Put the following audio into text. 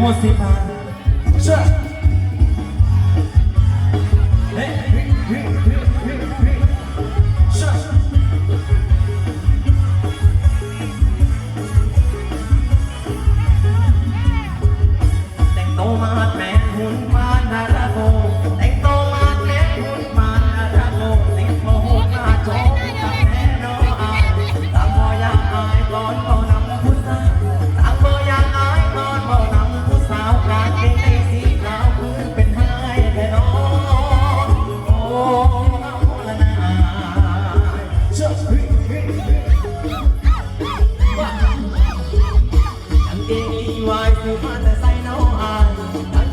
หมดสิพาเชื่อ ไว้ยคือมาแต่ใส่น้องอาย